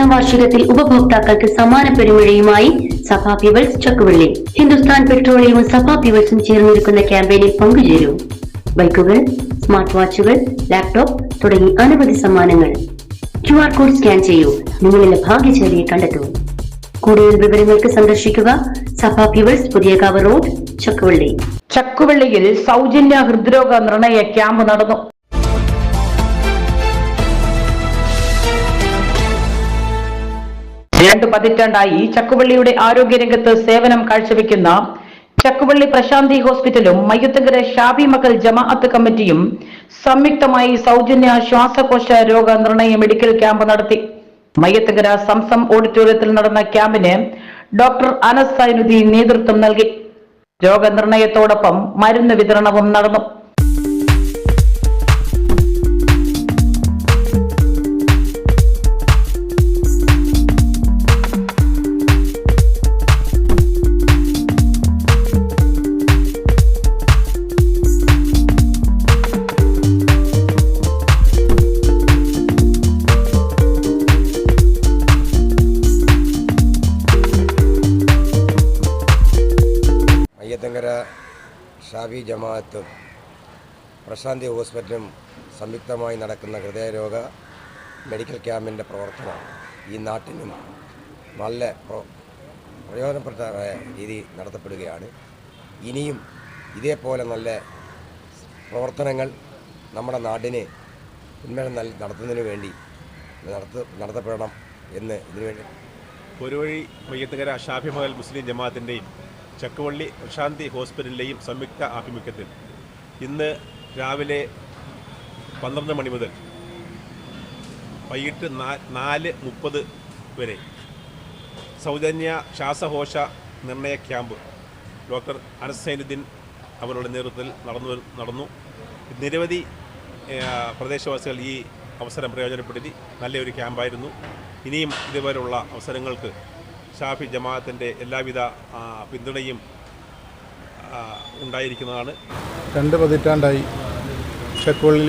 രണ്ടാം വാർഷികത്തിൽ ഉപഭോക്താക്കൾക്ക് സമാന പെരുമഴയുമായി സഭാ പീപ്പിൾസ് ചക്കുവള്ളി. ഹിന്ദുസ്ഥാൻ പെട്രോളിയവും സഭാ പീപ്പിൾസും ചേർന്നൊരുക്കുന്ന ക്യാമ്പയിനിൽ പങ്കുചേരൂ. ബൈക്കുകൾ സ്മാർട്ട് വാച്ചുകൾ ലാപ്ടോപ്പ് തുടങ്ങി അനവധി സമ്മാനങ്ങൾ. ക്യു ആർ കോഡ് സ്കാൻ ചെയ്യൂ. നിങ്ങളിലെ ഭാഗ്യശാലിയെ കണ്ടെത്തൂ. കൂടുതൽ വിവരങ്ങൾക്ക് സന്ദർശിക്കുക സഭാ പീപ്പിൾസ് പുതിയകാവ് റോഡ് ചക്കുവള്ളി. ചക്കുവള്ളിയിൽ സൗജന്യ ഹൃദ്രോഗ നിർണയ ക്യാമ്പ് നടന്നു. രണ്ട് പതിറ്റാണ്ടായി ചക്കുവള്ളിയുടെ ആരോഗ്യരംഗത്ത് സേവനം കാഴ്ചവെക്കുന്ന ചക്കുവള്ളി പ്രശാന്തി ഹോസ്പിറ്റലും മയ്യത്തങ്കര ഷാബി മകൾ ജമാഅത്ത് കമ്മിറ്റിയും സംയുക്തമായി സൗജന്യ ശ്വാസകോശ രോഗ നിർണയ മെഡിക്കൽ ക്യാമ്പ് നടത്തി. മയ്യത്തങ്കര സംസം ഓഡിറ്റോറിയത്തിൽ നടന്ന ക്യാമ്പിന് ഡോക്ടർ അനസ് സൈനുദ്ദീൻ നേതൃത്വം നൽകി. രോഗനിർണയത്തോടൊപ്പം മരുന്ന് വിതരണവും നടന്നു. ഷാബി ജമാഅത്തും പ്രശാന്തി ഹോസ്പിറ്റലും സംയുക്തമായി നടക്കുന്ന ഹൃദയരോഗ മെഡിക്കൽ ക്യാമ്പിന്റെ പ്രവർത്തനം ഈ നാട്ടിനും നല്ല പ്രയോജനപ്പെട്ട രീതി നടത്തപ്പെടുകയാണ്. ഇനിയും ഇതേപോലെ നല്ല പ്രവർത്തനങ്ങൾ നമ്മുടെ നാടിന് ഉന്മേഷം നൽ നടത്തുന്നതിന് വേണ്ടി നടത്ത നടത്തപ്പെടണം എന്ന് ഇതിനുവേണ്ടി ഒരുവഴി മയ്യത്തുകര ഷാഫി മഹൽ മുസ്ലിം ജമാഅത്തിന്റെയും ചക്കുവള്ളി പ്രശാന്തി ഹോസ്പിറ്റലിന്റെയും സംയുക്ത ആഭിമുഖ്യത്തിൽ ഇന്ന് രാവിലെ പന്ത്രണ്ട് മണി മുതൽ വൈകിട്ട് നാല് മുപ്പത് വരെ സൗജന്യ ശ്വാസകോശ നിർണയ ക്യാമ്പ് ഡോക്ടർ അനസൈനുദ്ദീൻ അവരുടെ നേതൃത്വത്തിൽ നടന്നു നടന്നു. നിരവധി പ്രദേശവാസികൾ ഈ അവസരം പ്രയോജനപ്പെടുത്തി. നല്ലൊരു ക്യാമ്പായിരുന്നു. ഇനിയും ഇതുപോലുള്ള അവസരങ്ങൾക്ക് ഷാഫി ജമാഅത്തിന്റെ എല്ലാവിധ പിന്തുണയും ഉണ്ടായിരിക്കുന്നതാണ്. രണ്ട് പതിറ്റാണ്ടായി ചെക്കോളിൽ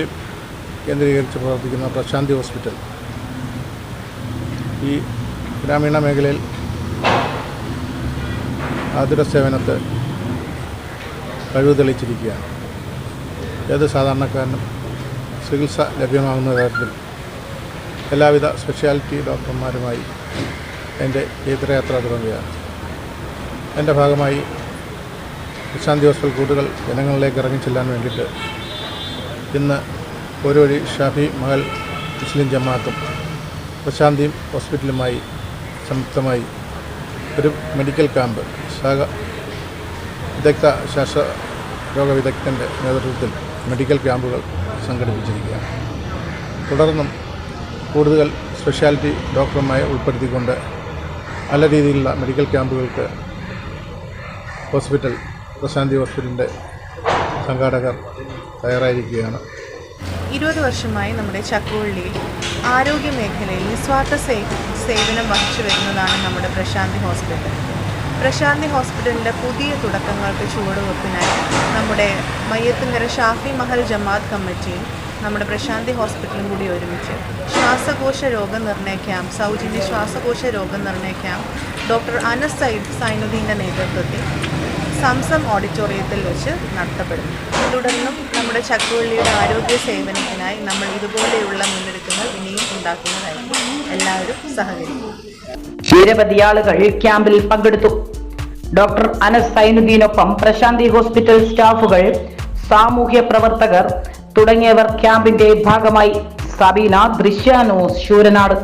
കേന്ദ്രീകരിച്ച് പ്രവർത്തിക്കുന്ന പ്രശാന്തി ഹോസ്പിറ്റൽ. ഈ ഗ്രാമീണ മേഖലയിൽ ആതുര സേവനത്തെ കഴിവ് തെളിയിച്ചിരിക്കുകയാണ് ഏത് സാധാരണക്കാരനും ചികിത്സ ലഭ്യമാകുന്ന തരത്തിൽ എല്ലാവിധ സ്പെഷ്യാലിറ്റി ഡോക്ടർമാരുമായി എന്റെ യാത്ര തുടങ്ങുകയാണ് എന്റെ ഭാഗമായി വിശാന്തി ഹോസ്പിറ്റൽ കൂടുതൽ ജനങ്ങളിലേക്ക് ഇറങ്ങിച്ചെല്ലാൻ വേണ്ടിയിട്ട് ഇന്ന് ഒരു വഴി ഷാഫി മഹൽ മുസ്ലിം ജമാഅത്തും പ്രശാന്തി ഹോസ്പിറ്റലുമായി സംയുക്തമായി ഒരു മെഡിക്കൽ ക്യാമ്പ് ശാഖ വിദഗ്ധ ശ്വാസ രോഗ വിദഗ്ധന്റെ നേതൃത്വത്തിൽ മെഡിക്കൽ ക്യാമ്പുകൾ സംഘടിപ്പിച്ചിരിക്കുകയാണ്. തുടർന്നും കൂടുതൽ സ്പെഷ്യാലിറ്റി ഡോക്ടർമാരെ ഉൾപ്പെടുത്തിക്കൊണ്ട് നല്ല രീതിയിലുള്ള മെഡിക്കൽ ക്യാമ്പുകൾക്ക് ഹോസ്പിറ്റൽ പ്രശാന്തി ഹോസ്പിറ്റലിന്റെ സംഘാടകർ തയ്യാറായിരിക്കുകയാണ്. ഇരുപത് വർഷമായി നമ്മുടെ ചക്കുവള്ളിയിൽ ആരോഗ്യ മേഖലയിൽ നിസ്വാർത്ഥ സേവനം വഹിച്ചു വരുന്നതാണ് നമ്മുടെ പ്രശാന്തി ഹോസ്പിറ്റൽ പ്രശാന്തി ഹോസ്പിറ്റലിന്റെ പുതിയ തുടക്കങ്ങൾക്ക് ചുവടുവെപ്പിനായി നമ്മുടെ മയ്യത്തുങ്കര ഷാഫി മഹൽ ജമാഅത്ത് കമ്മിറ്റിയും നമ്മുടെ പ്രശാന്തി ഹോസ്പിറ്റലും കൂടി ഒരുമിച്ച്. ശ്വാസകോശ രോഗനിർണയ ക്യാമ്പ് സൗജന്യ ശ്വാസകോശ രോഗനിർണയ ക്യാമ്പ് ഡോക്ടർ അനസ് സൈഡ് സൈനുദ്ദീന്റെ നേതൃത്വത്തിൽ സംസം ഓഡിറ്റോറിയത്തിൽ വെച്ച് നടത്തപ്പെടുന്നു. തുടർന്നും നമ്മുടെ ചക്കുവള്ളിയുടെ ആരോഗ്യ സേവനത്തിനായി നമ്മൾ ഇതുപോലെയുള്ള മുന്നൊരുക്കങ്ങൾ ഇനിയും ഉണ്ടാക്കുന്നതായിരിക്കും. എല്ലാവരും സഹകരിക്കും. നിരവധി ആളുകൾ ക്യാമ്പിൽ പങ്കെടുത്തു. ഡോക്ടർ അനസ് സൈനുദ്ദീനൊപ്പം പ്രശാന്തി ഹോസ്പിറ്റൽ സ്റ്റാഫുകൾ സാമൂഹ്യ പ്രവർത്തകർ തുടങ്ങിയവർ ക്യാമ്പിന്റെ ഭാഗമായി സബീന ദൃശ്യാനൂസ് ശൂരനാട്.